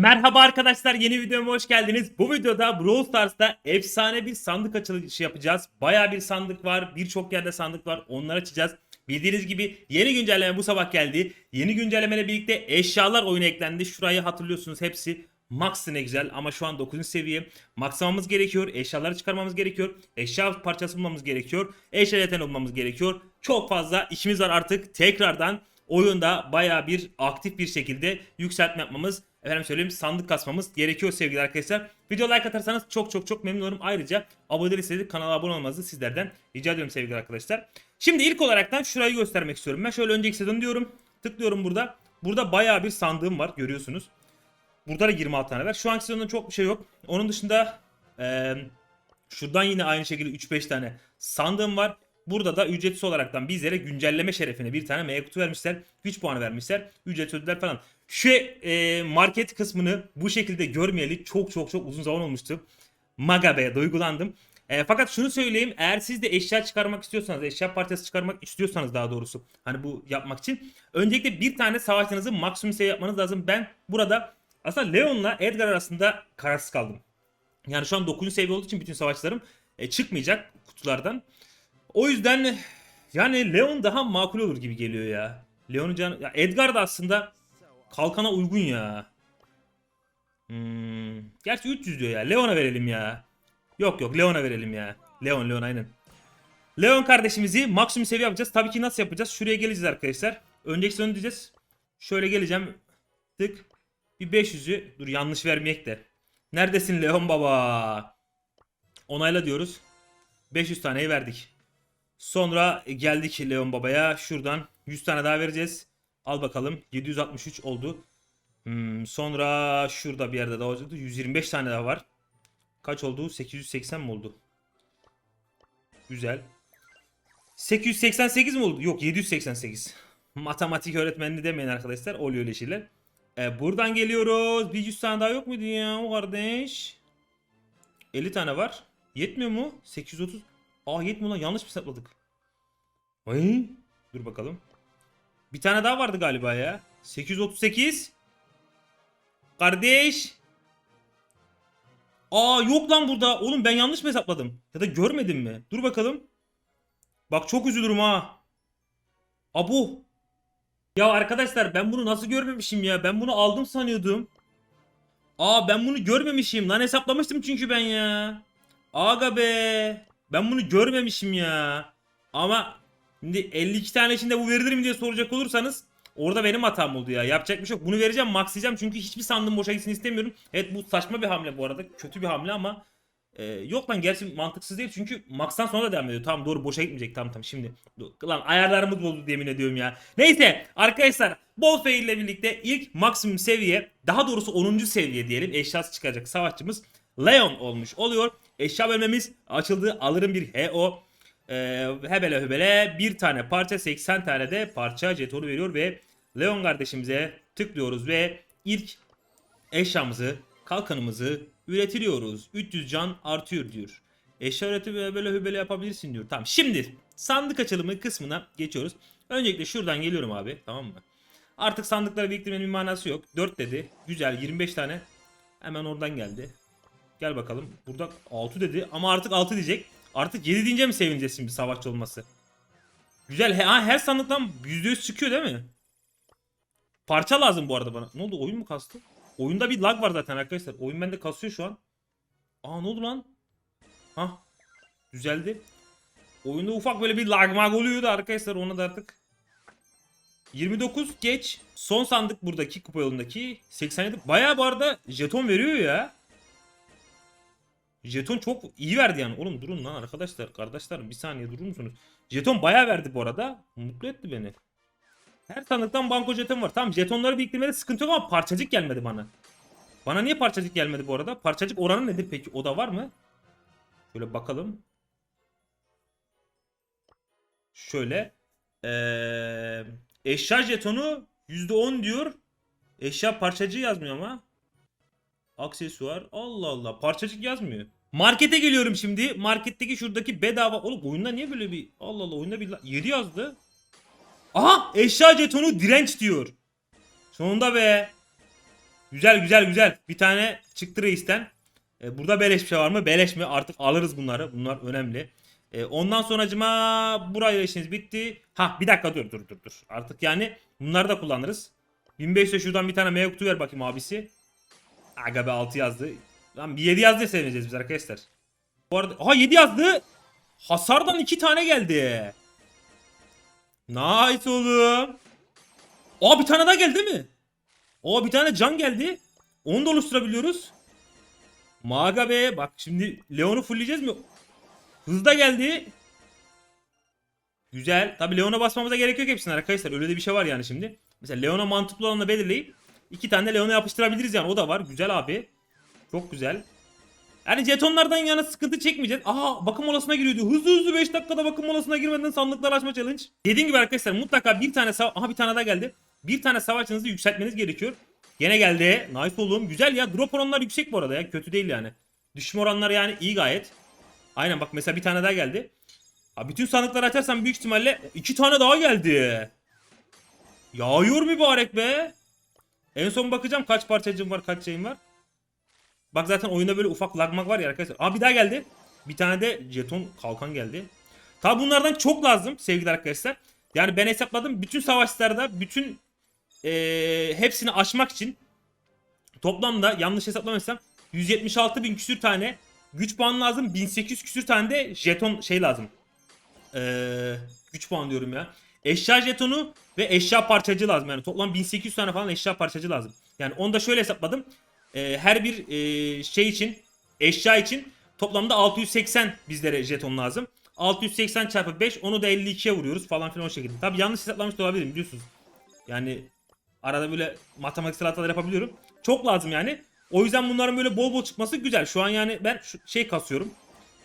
Merhaba arkadaşlar yeni videoma hoş geldiniz. Bu videoda Brawl Stars'ta efsane bir sandık açılışı yapacağız. Baya bir sandık var. Birçok yerde sandık var. Onları açacağız. Bildiğiniz gibi yeni güncelleme bu sabah geldi. Yeni güncellemeyle birlikte eşyalar oyuna eklendi. Şurayı hatırlıyorsunuz hepsi Max ne güzel ama şu an 9. seviye. Maxlamamız gerekiyor. Eşyaları çıkarmamız gerekiyor. Eşya parçası bulmamız gerekiyor. Eşya yeteneği bulmamız gerekiyor. Çok fazla işimiz var artık. Tekrardan oyunda baya bir aktif bir şekilde yükseltme yapmamız efendim söyleyeyim sandık kasmamız gerekiyor sevgili arkadaşlar. Video like atarsanız çok çok çok memnun olurum. Ayrıca abone değilseniz kanala abone olmanızı sizlerden rica ediyorum sevgili arkadaşlar. Şimdi ilk olaraktan şurayı göstermek istiyorum. Ben şöyle önceki sezon diyorum. Tıklıyorum burada. Burada baya bir sandığım var görüyorsunuz. Burada da 26 tane var. Şu anki sezonda çok bir şey yok. Onun dışında eee şuradan yine aynı şekilde 3-5 tane sandığım var. Burada da ücretsiz olaraktan bizlere güncelleme şerefine bir tane M kutu vermişler. Güç puanı vermişler. Ücretsiz ödüller falan. Şu e, market kısmını bu şekilde görmeyeli çok çok çok uzun zaman olmuştu. Maga be duygulandım. E, fakat şunu söyleyeyim eğer siz de eşya çıkarmak istiyorsanız eşya parçası çıkarmak istiyorsanız daha doğrusu hani bu yapmak için öncelikle bir tane savaşınızı maksimum seviye yapmanız lazım. Ben burada aslında Leon'la Edgar arasında kararsız kaldım. Yani şu an 9. seviye olduğu için bütün savaşlarım e, çıkmayacak kutulardan. O yüzden yani Leon daha makul olur gibi geliyor ya. Leon'un canı... Ya Edgar da aslında kalkana uygun ya. Hmm. Gerçi 300 diyor ya. Leon'a verelim ya. Yok yok Leon'a verelim ya. Leon Leon aynen. Leon kardeşimizi maksimum seviye yapacağız. Tabii ki nasıl yapacağız? Şuraya geleceğiz arkadaşlar. Önceki sonu diyeceğiz. Şöyle geleceğim. Tık. Bir 500'ü. Dur yanlış vermeyek de. Neredesin Leon baba? Onayla diyoruz. 500 taneyi verdik. Sonra geldik Leon Baba'ya. Şuradan 100 tane daha vereceğiz. Al bakalım. 763 oldu. Hmm, sonra şurada bir yerde daha olacaktı. 125 tane daha var. Kaç oldu? 880 mi oldu? Güzel. 888 mi oldu? Yok 788. Matematik öğretmenini demeyin arkadaşlar. Oluyor öyle şeyler. E, buradan geliyoruz. Bir 100 tane daha yok muydu ya o kardeş? 50 tane var. Yetmiyor mu? 830. Aa yetmiyor lan yanlış mı hesapladık? Ay. Dur bakalım. Bir tane daha vardı galiba ya. 838. Kardeş. Aa yok lan burada. Oğlum ben yanlış mı hesapladım? Ya da görmedim mi? Dur bakalım. Bak çok üzülürüm ha. Abu. Ya arkadaşlar ben bunu nasıl görmemişim ya? Ben bunu aldım sanıyordum. Aa ben bunu görmemişim. Lan hesaplamıştım çünkü ben ya. Aga be. Ben bunu görmemişim ya. Ama şimdi 52 tane içinde bu verilir mi diye soracak olursanız orada benim hatam oldu ya. Yapacak bir şey yok. Bunu vereceğim maxlayacağım çünkü hiçbir sandığım boşa gitsin istemiyorum. Evet bu saçma bir hamle bu arada. Kötü bir hamle ama e, yok lan gerçi mantıksız değil çünkü max'tan sonra da devam ediyor. Tamam doğru boşa gitmeyecek tamam tamam şimdi. Lan ayarlarımız bozuldu yemin ediyorum ya. Neyse arkadaşlar bol fail ile birlikte ilk maksimum seviye daha doğrusu 10. seviye diyelim eşyası çıkacak savaşçımız Leon olmuş oluyor. Eşya bölmemiz açıldı. Alırım bir HO. Ee, hebele hebele bir tane parça 80 tane de parça jetonu veriyor ve Leon kardeşimize tıklıyoruz ve ilk eşyamızı kalkanımızı üretiliyoruz. 300 can artıyor diyor. Eşya üretimi böyle hübele yapabilirsin diyor. Tamam şimdi sandık açılımı kısmına geçiyoruz. Öncelikle şuradan geliyorum abi tamam mı? Artık sandıkları biriktirmenin bir manası yok. 4 dedi. Güzel 25 tane. Hemen oradan geldi. Gel bakalım. Burada 6 dedi ama artık 6 diyecek. Artık 7 deyince mi sevineceğiz şimdi savaşçı olması? Güzel. He, ha, her sandıktan %100 çıkıyor değil mi? Parça lazım bu arada bana. Ne oldu? Oyun mu kastı? Oyunda bir lag var zaten arkadaşlar. Oyun bende kasıyor şu an. Aa ne oldu lan? Hah. Düzeldi. Oyunda ufak böyle bir lag mag oluyordu arkadaşlar. Ona da artık 29 geç. Son sandık buradaki kupa yolundaki 87. Bayağı bu arada jeton veriyor ya. Jeton çok iyi verdi yani. Oğlum durun lan arkadaşlar. Kardeşler bir saniye durur musunuz? Jeton bayağı verdi bu arada. Mutlu etti beni. Her sandıktan banko jeton var. Tamam jetonları biriktirmede sıkıntı yok ama parçacık gelmedi bana. Bana niye parçacık gelmedi bu arada? Parçacık oranı nedir peki? O da var mı? Şöyle bakalım. Şöyle. Ee, eşya jetonu %10 diyor. Eşya parçacığı yazmıyor ama. Aksesuar. Allah Allah. Parçacık yazmıyor. Markete geliyorum şimdi. Marketteki şuradaki bedava. Oğlum oyunda niye böyle bir... Allah Allah oyunda bir... 7 yazdı. Aha! Eşya jetonu direnç diyor. Sonunda be. Güzel güzel güzel. Bir tane çıktı reisten. E, burada beleş bir şey var mı? Beleş mi? Artık alırız bunları. Bunlar önemli. E, ondan sonracıma burayla işiniz bitti. Ha bir dakika dur dur dur dur. Artık yani bunları da kullanırız. 1500 şuradan bir tane meyve kutu ver bakayım abisi. Aga be 6 yazdı. Lan bir 7 yazdı sevineceğiz biz arkadaşlar. Bu arada aha 7 yazdı. Hasardan 2 tane geldi. Nice oğlum. Aa bir tane daha geldi mi? Aa bir tane can geldi. Onu da oluşturabiliyoruz. Maga be bak şimdi Leon'u fullleyeceğiz mi? Hızda geldi. Güzel. Tabi Leon'a basmamıza gerek yok hepsine arkadaşlar. Öyle de bir şey var yani şimdi. Mesela Leon'a mantıklı olanı belirleyip iki tane Leon'a yapıştırabiliriz yani. O da var. Güzel abi. Çok güzel. Yani jetonlardan yana sıkıntı çekmeyeceğiz. Aha bakım molasına giriyordu. Hızlı hızlı 5 dakikada bakım molasına girmeden sandıklar açma challenge. Dediğim gibi arkadaşlar mutlaka bir tane sava- Aha bir tane daha geldi. Bir tane savaşçınızı yükseltmeniz gerekiyor. Gene geldi. Nice oğlum. Güzel ya. Drop oranlar yüksek bu arada ya. Kötü değil yani. Düşme oranları yani iyi gayet. Aynen bak mesela bir tane daha geldi. Ha, bütün sandıkları açarsam büyük ihtimalle iki tane daha geldi. Yağıyor mübarek be. En son bakacağım kaç parçacığım var kaç şeyim var. Bak zaten oyunda böyle ufak lagmak var ya arkadaşlar. Aa bir daha geldi. Bir tane de jeton kalkan geldi. Tabi bunlardan çok lazım sevgili arkadaşlar. Yani ben hesapladım bütün savaşlarda bütün eee, hepsini aşmak için toplamda yanlış hesaplamıyorsam 176 bin küsür tane güç puanı lazım. 1800 küsür tane de jeton şey lazım. Eee güç puan diyorum ya. Eşya jetonu ve eşya parçacı lazım. Yani toplam 1800 tane falan eşya parçacı lazım. Yani onu da şöyle hesapladım. Eee, her bir eee, şey için eşya için toplamda 680 bizlere jeton lazım. 680 çarpı 5 onu da 52'ye vuruyoruz falan filan o şekilde. Tabi yanlış hesaplamış da olabilirim biliyorsunuz. Yani arada böyle matematiksel hatalar yapabiliyorum. Çok lazım yani. O yüzden bunların böyle bol bol çıkması güzel. Şu an yani ben şu şey kasıyorum.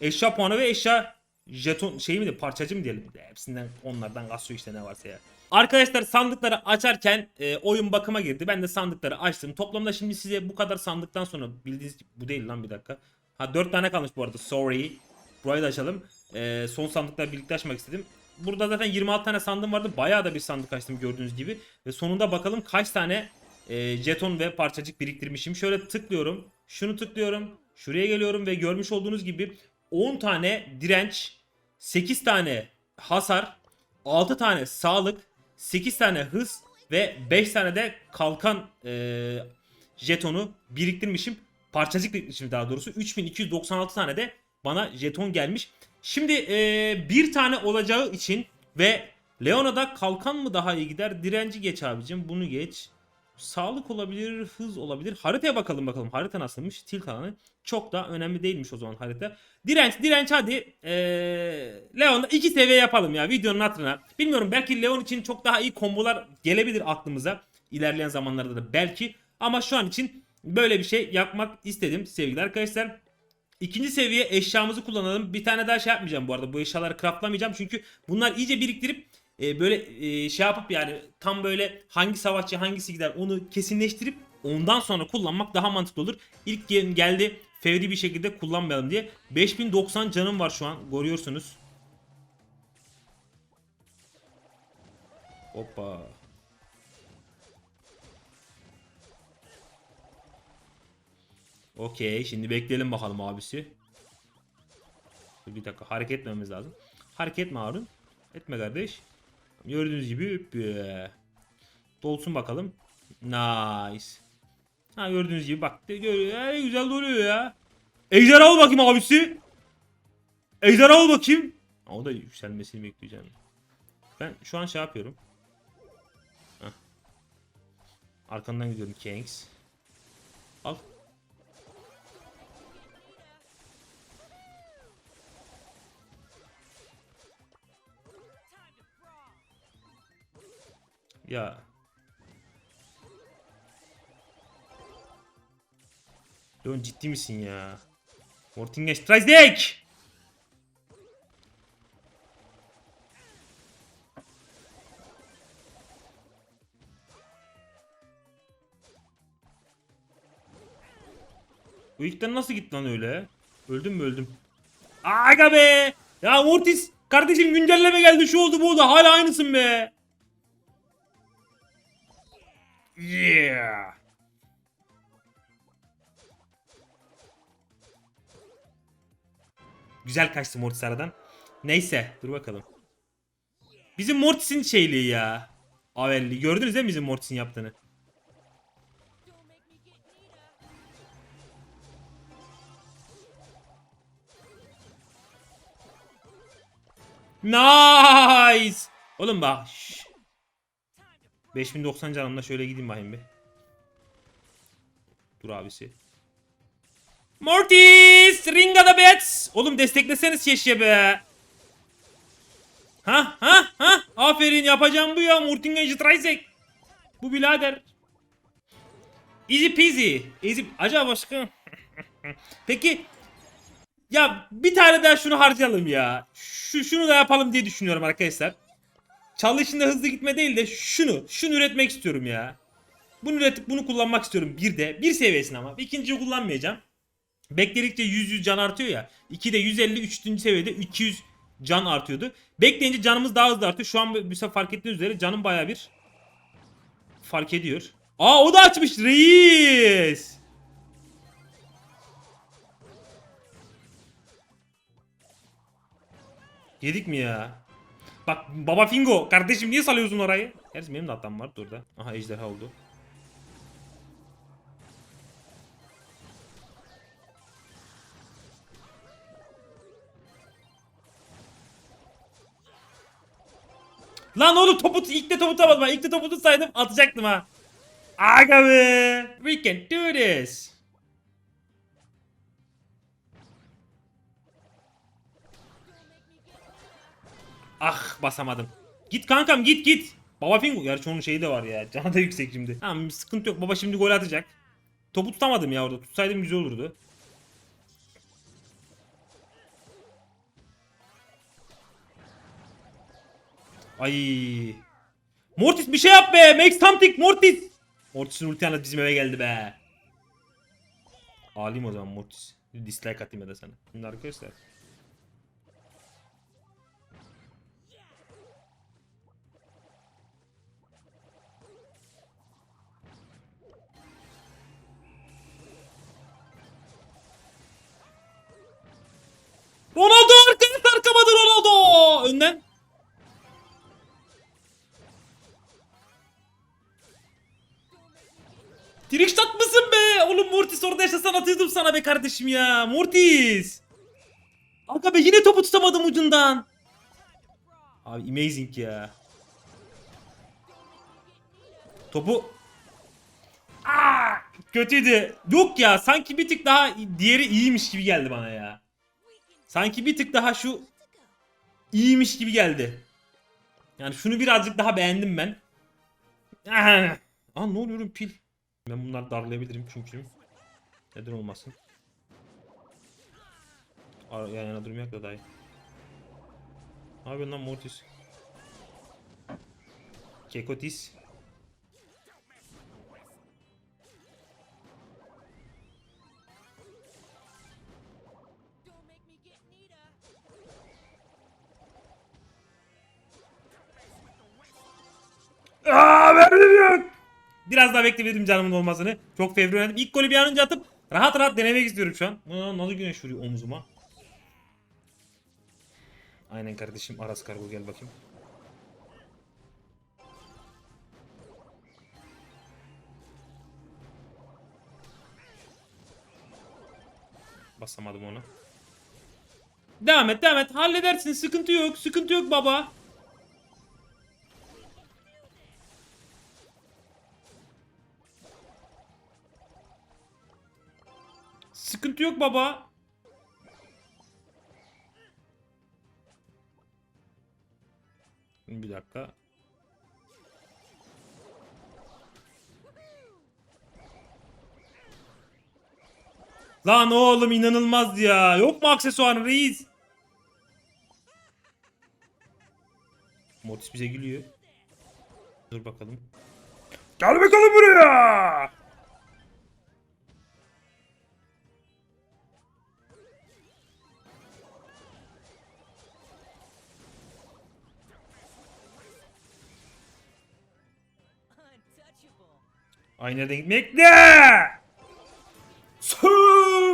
Eşya puanı ve eşya jeton şey mi de parçacı mı diyelim. Hepsinden onlardan kasıyor işte ne varsa ya. Arkadaşlar sandıkları açarken e, oyun bakıma girdi. Ben de sandıkları açtım. Toplamda şimdi size bu kadar sandıktan sonra bildiğiniz gibi bu değil lan bir dakika. Ha 4 tane kalmış bu arada. Sorry. Burayı da açalım. E, son sandıkları birlikte açmak istedim. Burada zaten 26 tane sandığım vardı. Bayağı da bir sandık açtım gördüğünüz gibi. Ve sonunda bakalım kaç tane e, jeton ve parçacık biriktirmişim. Şöyle tıklıyorum. Şunu tıklıyorum. Şuraya geliyorum ve görmüş olduğunuz gibi 10 tane direnç, 8 tane hasar, 6 tane sağlık, 8 tane hız ve 5 tane de kalkan e, jetonu biriktirmişim. Parçacık biriktirmişim daha doğrusu. 3296 tane de bana jeton gelmiş. Şimdi e, bir tane olacağı için ve Leona'da kalkan mı daha iyi gider? Direnci geç abicim. Bunu geç. Sağlık olabilir, hız olabilir. Haritaya bakalım bakalım. Harita nasılmış? Tilt alanı. Çok da önemli değilmiş o zaman harita. Direnç, direnç hadi. Ee, Leon'da 2 seviye yapalım ya videonun hatırına. Bilmiyorum belki Leon için çok daha iyi kombolar gelebilir aklımıza. ilerleyen zamanlarda da belki. Ama şu an için böyle bir şey yapmak istedim sevgili arkadaşlar. İkinci seviye eşyamızı kullanalım. Bir tane daha şey yapmayacağım bu arada. Bu eşyaları craftlamayacağım. Çünkü bunlar iyice biriktirip e, böyle e, şey yapıp yani tam böyle hangi savaşçı hangisi gider onu kesinleştirip ondan sonra kullanmak daha mantıklı olur. İlk gel- geldi fevri bir şekilde kullanmayalım diye. 5090 canım var şu an. Görüyorsunuz. Hoppa. Okey. Şimdi bekleyelim bakalım abisi. Bir dakika. Hareket etmemiz lazım. Hareket etme Harun. Etme kardeş. Gördüğünüz gibi üppü. Dolsun bakalım. Nice. Ha gördüğünüz gibi bak. gör- güzel doluyor ya. Ejderha al bakayım abisi. Ejderha al bakayım. O da yükselmesini bekleyeceğim. Ben şu an şey yapıyorum. Heh. Arkandan gidiyorum Kings. Al. Ya. Leon ciddi misin ya? Mortingen Strike! Bu ilkten nasıl gitti lan öyle? Öldüm mü öldüm. Aga be! Ya Mortis kardeşim güncelleme geldi şu oldu bu oldu hala aynısın be. Yeah. Güzel kaçtı Mortis aradan. Neyse dur bakalım. Bizim Mortis'in şeyliği ya. Avelli. Gördünüz değil mi bizim Mortis'in yaptığını? Nice. Oğlum bak. Şş. 5090 canımla şöyle gideyim bakayım bir. Dur abisi. Mortis! Ring of the Bats! Oğlum destekleseniz keşke be. Ha ha ha! Aferin yapacağım bu ya. Mortingage Tricek. Bu birader. Easy peasy. Easy... Acaba başka... Peki... Ya bir tane daha şunu harcayalım ya. Şu, şunu da yapalım diye düşünüyorum arkadaşlar. Çalışında hızlı gitme değil de şunu. Şunu üretmek istiyorum ya. Bunu üretip bunu kullanmak istiyorum bir de. Bir seviyesini ama. İkinciyi kullanmayacağım. Bekledikçe 100 100 can artıyor ya. 2'de 150, 3. seviyede 200 can artıyordu. Bekleyince canımız daha hızlı artıyor. Şu an mesela fark ettiğiniz üzere canım baya bir fark ediyor. Aa o da açmış reis. Yedik mi ya? Bak Baba Fingo kardeşim niye salıyorsun orayı? Gerçi benim de hatam vardı orada. Aha ejderha oldu. Lan oğlum topu ilk de topu tutamadım. İlk de topu tutsaydım atacaktım ha. Aga be. We can do this. Ah basamadım. Git kankam git git. Baba Fingo. Gerçi onun şeyi de var ya. Canı da yüksek şimdi. Tamam sıkıntı yok. Baba şimdi gol atacak. Topu tutamadım ya orada. Tutsaydım güzel olurdu. Ay. Mortis bir şey yap be. Make something Mortis. Mortis'in ulti anlat bizim eve geldi be. Alayım o zaman Mortis. Dislike atayım ya da sana. Şimdi arkadaşlar. Ronaldo arkaya sarkamadı Ronaldo. Önden. Trickshot mısın be? Oğlum Mortis orada yaşasan atıyordum sana be kardeşim ya. Mortis. Aga be yine topu tutamadım ucundan. Abi amazing ya. Topu... Aa, kötüydü. Yok ya sanki bir tık daha diğeri iyiymiş gibi geldi bana ya. Sanki bir tık daha şu iyiymiş gibi geldi. Yani şunu birazcık daha beğendim ben. Aa, ne oluyorum pil. Ben bunları darlayabilirim çünkü. Neden olmasın. Yan yana durmayak da dayı. Ne yapıyorsun lan Mortis? Kekotis. Biraz daha beklemedim canımın olmasını. Çok fevri oynadım. İlk golü bir an önce atıp rahat rahat denemek istiyorum şu an. Nasıl güneş vuruyor omuzuma. Aynen kardeşim Aras Kargo gel bakayım. Basamadım onu. Devam et devam et. Halledersin. Sıkıntı yok. Sıkıntı yok baba. Yok baba. Bir dakika. Lan oğlum inanılmaz ya. Yok mu aksesuarın reis? Mortis bize gülüyor. Dur bakalım. Gel bakalım buraya. Aynı yerden gitmek ne? Sü,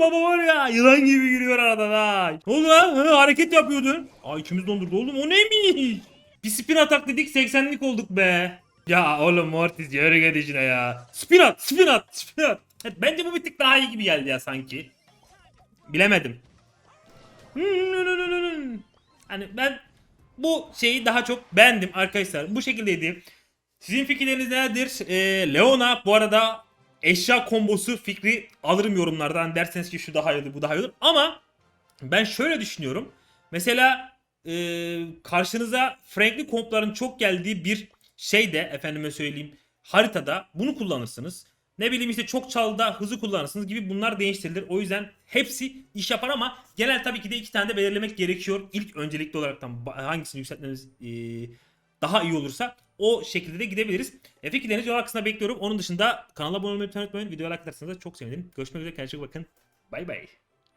baba var ya Yılan gibi yürüyor aradan ha. Ne oldu lan? Hı, hareket yapıyordun. Aa ikimiz dondurdu oğlum o neymiş? Bir spin atak dedik 80'lik olduk be. Ya oğlum Mortis yürü git işine ya. Spin at, spin at, spin at. Evet, Bence bu bir tık daha iyi gibi geldi ya sanki. Bilemedim. Hani ben bu şeyi daha çok beğendim arkadaşlar. Bu şekildeydi. Sizin fikirleriniz nelerdir? Ee, Leona bu arada eşya kombosu fikri alırım yorumlardan. Derseniz ki şu daha iyi bu daha iyi. Ama ben şöyle düşünüyorum. Mesela e, karşınıza Frankly kompların çok geldiği bir şeyde efendime söyleyeyim haritada bunu kullanırsınız. Ne bileyim işte çok çalda hızı kullanırsınız gibi bunlar değiştirilir. O yüzden hepsi iş yapar ama genel tabii ki de iki tane de belirlemek gerekiyor. İlk öncelikli olaraktan hangisini yükseltmemiz e, daha iyi olursa o şekilde de gidebiliriz. E, fikirlerinizi yorum kısmına bekliyorum. Onun dışında kanala abone olmayı unutmayın. Videoya like atarsanız çok sevinirim. Görüşmek üzere. Kendinize bakın. Bay bay.